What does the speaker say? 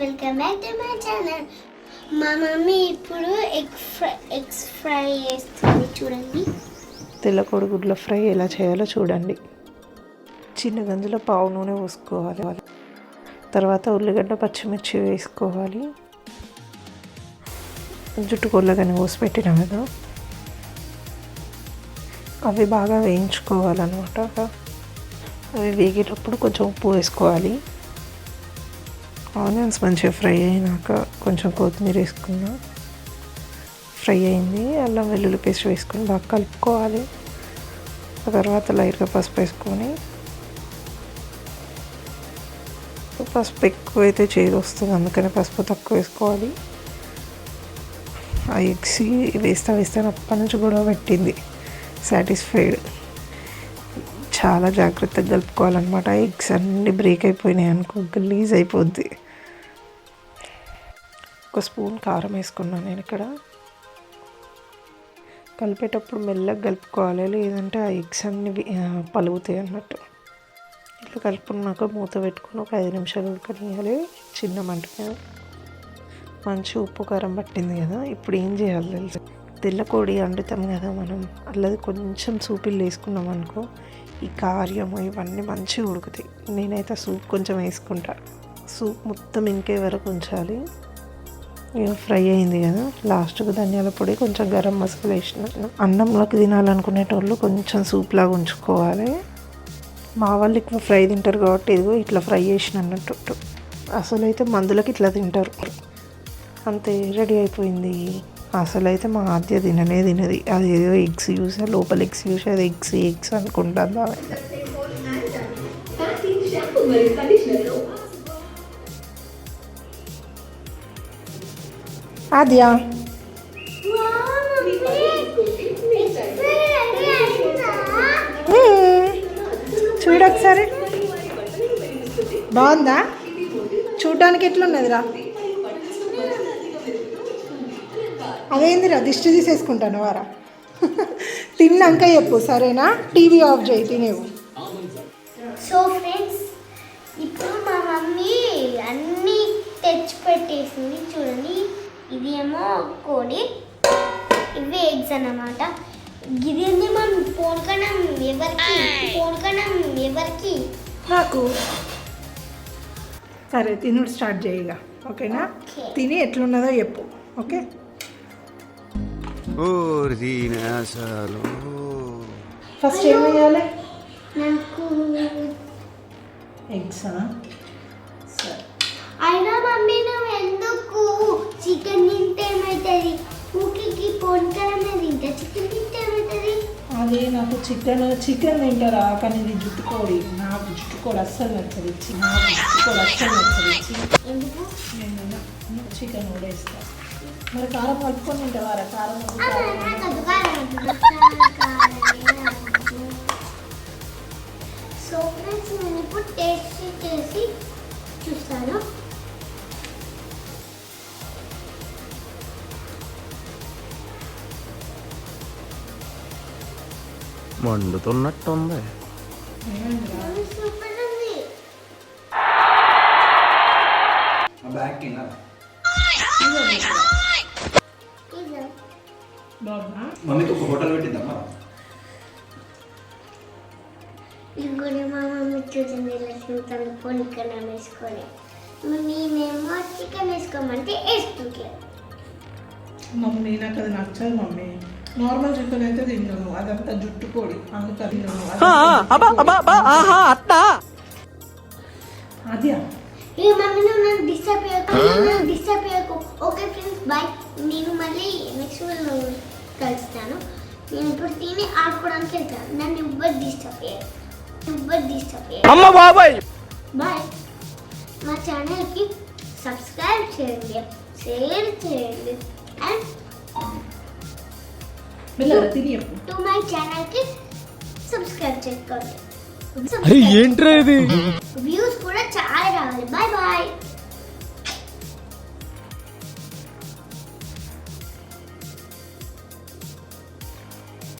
Welcome back to my channel మా mummy ఇప్పుడు egg fry eggs fry చేస్తుంది చూడండి. తెల్లకోడి గుడ్ల ఫ్రై ఎలా చేయాలో చూడండి. చిన్న గంజులో పావు నూనె పోసుకోవాలి. తర్వాత ఉల్లిగడ్డ పచ్చిమిర్చి వేసుకోవాలి. జుట్టు కొల్లగానే పోసి పెట్టిన కదా. అవి బాగా వేయించుకోవాలన్నమాట. అవి వేగేటప్పుడు కొంచెం ఉప్పు వేసుకోవాలి. ఆనియన్స్ మంచిగా ఫ్రై అయినాక కొంచెం కొత్తిమీర వేసుకున్నా. ఫ్రై అయింది. అల్లం వెల్లుల్లి పేస్ట్ వేసుకొని బాగా కలుపుకోవాలి. ఆ తర్వాత లైట్గా పసుపు వేసుకొని పసుపు ఎక్కువ అయితే చేదు వస్తుంది. అందుకని పసుపు తక్కువ వేసుకోవాలి. ఆ ఎగ్స్ వేస్తా వేస్తే అప్పటి నుంచి గొడవ పెట్టింది. సాటిస్ఫైడ్ చాలా జాగ్రత్తగా కలుపుకోవాలన్నమాట. ఎగ్స్ అన్నీ బ్రేక్ అయిపోయినాయి అనుకో గలీజ్ అయిపోద్ది. ఒక స్పూన్ కారం వేసుకున్నాను నేను ఇక్కడ. కలిపేటప్పుడు మెల్లగా కలుపుకోవాలి లేదంటే ఆ ఎగ్స్ అన్ని పలుగుతాయి అన్నట్టు. ఇట్లా కలుపుకున్నాక మూత పెట్టుకుని ఒక ఐదు నిమిషాలు ఉడకనియాలి చిన్న మంట మీద మంచి ఉప్పు కారం పట్టింది కదా ఇప్పుడు ఏం చేయాలి తెలుసు? తెల్ల కోడి వండుతాం కదా మనం అల్లది కొంచెం సూపిల్లు వేసుకున్నాం అనుకో ఈ కార్యము ఇవన్నీ మంచిగా ఉడుకుతాయి. నేనైతే సూప్ కొంచెం వేసుకుంటా. సూప్ మొత్తం ఇంకే వరకు ఉంచాలి. ఇక ఫ్రై అయింది కదా. లాస్ట్కు ధనియాల పొడి కొంచెం గరం మసాలా వేసిన అన్నంలోకి తినాలనుకునేటోళ్ళు కొంచెం సూప్ లాగా ఉంచుకోవాలి. మా వాళ్ళు ఎక్కువ ఫ్రై తింటారు కాబట్టి ఇదిగో ఇట్లా ఫ్రై చేసిన అన్నట్టు. అసలు అయితే మందులకి ఇట్లా తింటారు అంతే రెడీ అయిపోయింది. అసలు అయితే మా ఆద్య తిననే తినది. అది ఏదో ఎగ్స్ చూసా లోపల ఎగ్స్ చూసా అది ఎగ్స్ ఎగ్స్ అనుకుంటుంది ఆద్య. చూడు ఒకసారి. బాగుందా? చూడడానికి ఎట్లున్నదిరా? అదేందిరా? దిష్టి తీసేసుకుంటాను వారా. తిన్నాక చెప్పు సరేనా? టీవీ ఆఫ్ చేయి తినేవు. సో ఫ్రెండ్స్ ఇప్పుడు మా మమ్మీ అన్నీ తెచ్చి పెట్టేసింది చూడండి. ఇది ఏమో కోడి. ఇవి ఎగ్స్ అన్నమాట. ఇది ఏంది మనం పోన్కణం ఎవరికి? పోన్కణం ఎవరికి? నాకు సరే తినుడు స్టార్ట్ చేయగా ఓకేనా? ఓకే. తిని ఎట్లున్నదో చెప్పు. ఓకే. ఫస్ట్ ఏం వేయాలి నాకు ఎగ్సా? సరే అదే నాకు చికెన్ చికెన్ తింటారా? కానీ ఇది జుట్టుకోడి. నాకు జుట్టుకోడి అస్సలు నచ్చదు. ఇచ్చి నాకు జుట్టుకోడి అస్సలు నచ్చదు. ఇచ్చి ఎందుకు? నేను చికెన్ కూడా మరి కారం కలుపుకొని తింటావారా? కారం. సో ఫ్రెండ్స్ నేను ఇప్పుడు టేస్ట్ చేసి చూస్తాను. మండుతున్నట్టుంది. మమ్మీ సూపర్ ఉంది ఇది బాగుందా మమ్మీకి ఒక హోటల్ పెట్టిద్దామా మా మమ్మీ చూసింది వేసుకొని. చికెన్ వేసుకోమంటే వేసుకుంటాం. మమ్మీ నాకు అది నచ్చదు మమ్మీ. నార్మల్ చికెన్ అయితే తిన్నాను అదంతా జుట్టు పొడి. అందుకు తిన్నాను అది ఏ మమ్మీ నన్ను డిస్టర్బ్ చేయకు. డిస్టర్బ్ చేయకు. ఓకే ఫ్రెండ్స్ బాయ్ నేను మళ్ళీ నెక్స్ట్ వీడియో కలుస్తాను. నేను ఇప్పుడు తిని ఆడుకోవడానికి వెళ్తాను. నన్ను ఎవ్వరు డిస్టర్బ్ చేయరు. ఎవ్వరు డిస్టర్బ్ చేయరు. అమ్మ బాబాయ్! బాయ్ మా ఛానల్కి సబ్స్క్రైబ్ చేయండి. షేర్ చేయండి. అండ్ మెల్లగా తిని చెప్పు టు మై ఛానల్కి సబ్స్క్రైబ్ చేసుకోండి ఏంట్రా ఇది వ్యూస్ కూడా చాలా రావాలి బాయ్ బాయ్